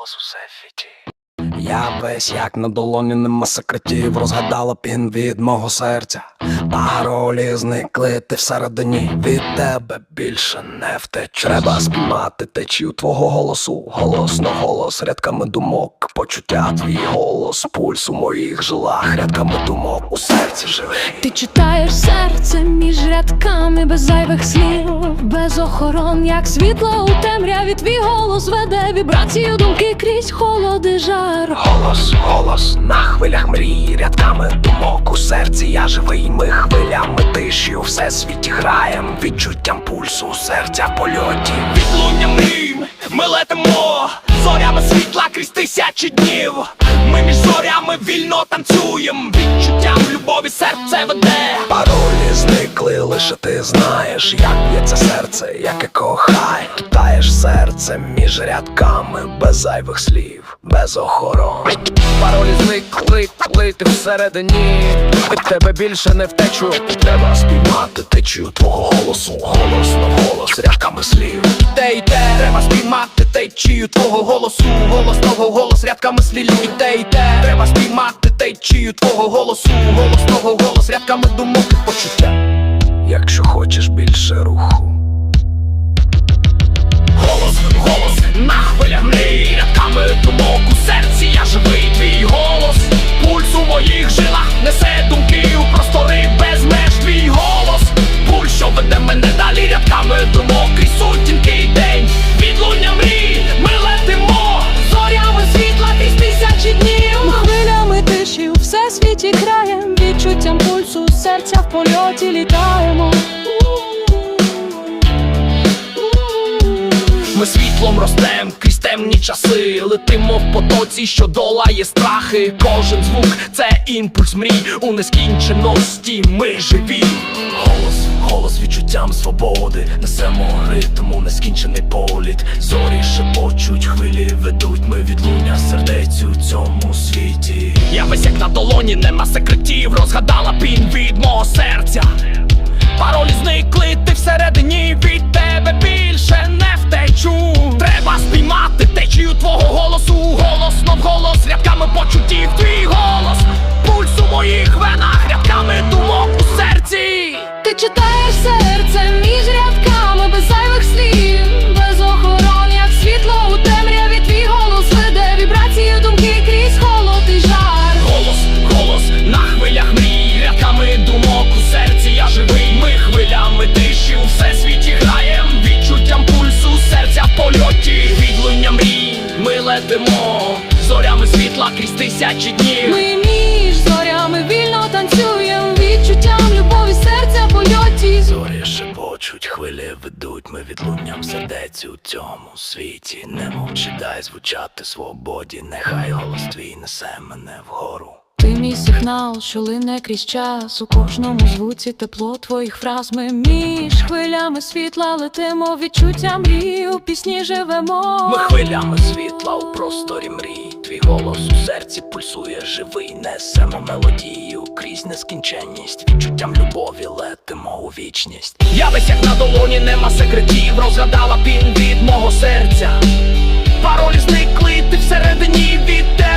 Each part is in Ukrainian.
голос у сефіті. Я весь як на долоні нема секретів, розгадала пін від мого серця. Паролі зникли, ти всередині від тебе більше не втеч. Треба спіймати течію твого голосу, голосно голос, рядками думок, почуття твій голос, пульс у моїх жилах, рядками думок у серці живий. Ти читаєш серце між рядками без зайвих слів, без охорон, як світло у темряві. Твій голос веде вібрацію думки крізь холод і жар. Голос, голос на хвилях мрій, рядками думок у серці я живий. Ми хвилями тиші у всесвіті граєм, відчуттям пульсу серця в польоті. Відлуння мрій, ми летимо, зорями світла крізь тисячі днів. Ми між зорями вільно танцюєм, відчуттям любові серце веде. Паролі зникли, лише ти знаєш, як б'ється серце, яке кохає. Читаєш серце між рядками, без зайвих слів, без охорон. Паролі зникли, коли ти всередині Від тебе більше не втечу Треба спіймати течію твого голосу, голос на голос, рядками слів. Те й те Треба спіймати течію твого голосу Голос того голос рядками слів І те й те Треба спіймати течію твого голосу. Голос того голос рядками думок. І почуття. Якщо хочеш більше руху. Відчуттям пульсу серця в польоті літаємо. Ми світлом ростем крізь темні часи, летимо в потоці, що долає страхи. Кожен звук це імпульс мрій у нескінченості. Ми живі. Голос, голос відчуттям свободи, несемо ритм у нескінчений політ. Зорі шепочуть, хвилі ведуть, ми відлуння сердець у цьому світі. Я весь як на долоні, нема секретів, розгадала пінь від мого серця. Паролі зникли, ми зорями світла крізь тисячі днів. Ми між зорями вільно танцюємо відчуттям любові серця польоті. Зорі шепочуть, хвилі ведуть, ми відлунням сердець у цьому світі. Не мовчи, дай звучати свободі, нехай голос твій несе мене вгору. Ти мій сигнал, що лине крізь час У кожному звуці тепло твоїх фраз Ми між хвилями світла летимо Відчуття мрії у пісні живемо Ми хвилями світла у просторі мрій. Твій голос у серці пульсує живий, несемо мелодію крізь нескінченність, відчуттям любові летимо у вічність. Я весь як на долоні, нема секретів, розгадала пін від мого серця. Паролі зникли, ти всередині від тебе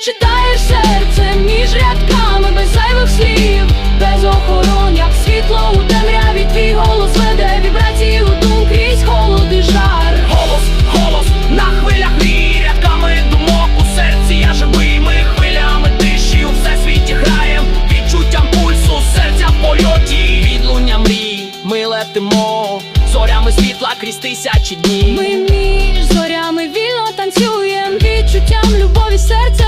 читаєш серце між рядками без зайвих слів, без охорон, як світло у темряві. Твій голос веде вібрації у дум крізь холод і жар. Голос, голос на хвилях мрій, рядками думок у серці я живий. Ми хвилями тиші у всесвіті граєм, відчуттям пульсу серця в польоті. Відлуння мрій, ми летимо, зорями світла крізь тисячі днів. Ми між зорями вільно танцюєм, відчуттям любові серця